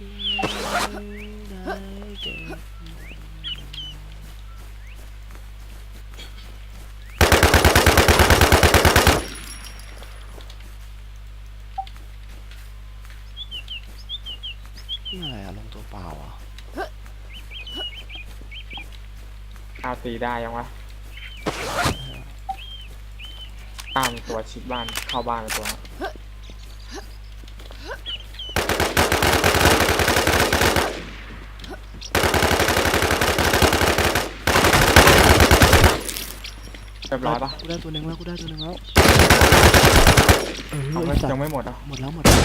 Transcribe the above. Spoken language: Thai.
นี่อะไรอะลงตัวเปล่าอะเอาตีได้ยังวะตามตัวชิดบ้านเข้าบ้านไปตัวนะ เรียบร้อยปะกูได้ตัวหนึ่งแล้วกูได้ตัวหนึ่งแล้วเออเอาไอ้ไว้สัตยังว์ไม่หมดอะหมดแล้วหมดแล้ว